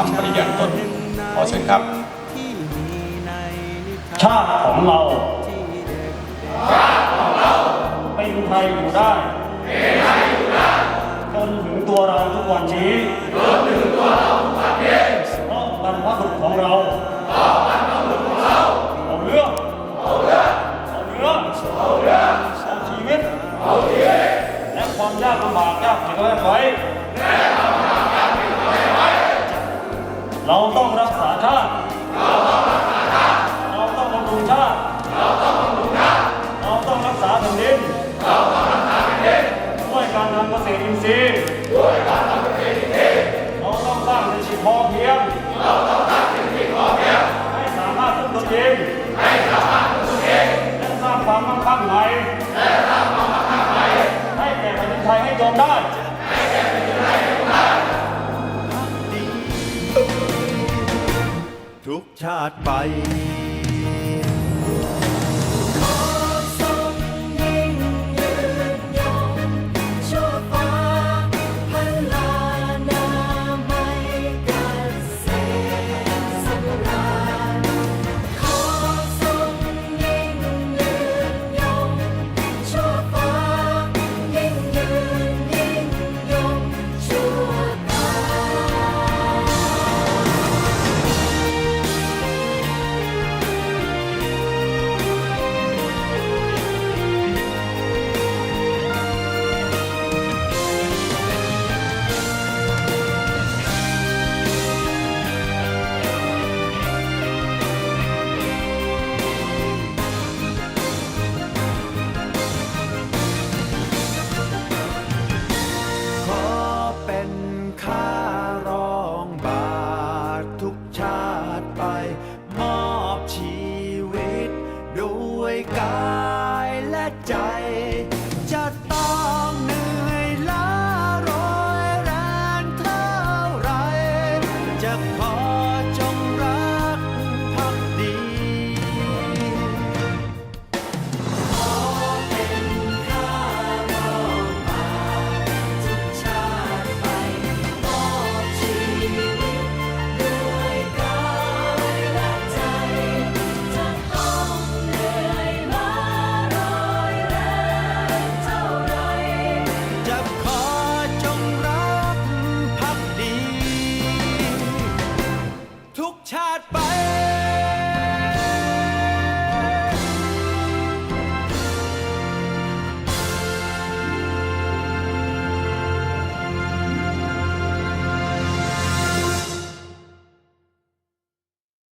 คำปฏิญาณตนขอเชิญครับที่มีในนิทาชาติของเราที่เด็กเป็นไทยอยู่ได้จนถึงตัวเราทุกวันนี้เพราะบรรพบุรุษของเราเราของเราเรื่องเอาเรื่องเอาเรื่องเอาชีวิตและความยากลำบากยากเข็น แรกไว้เราต้องรักษาชาติ เราต้องบำรุงชาติเราต้องรักษาแผ่นดิน ด้วยการทำเกษตรอินทรีย์ ด้วยการทำเกษตรอินทรีย์ เราต้องสร้างเศรษฐกิจพอเพียง เราต้องสร้างเศรษฐกิจพอเพียง ให้สามารถพึ่งตนเอง ให้สามารถพึ่งตนเอง และสร้างความมั่งคั่งใหม่และสร้างความมั่งคั่งใหม่ให้แก่แผ่นดินไทยให้จงได้าติไป ทุกชาติไป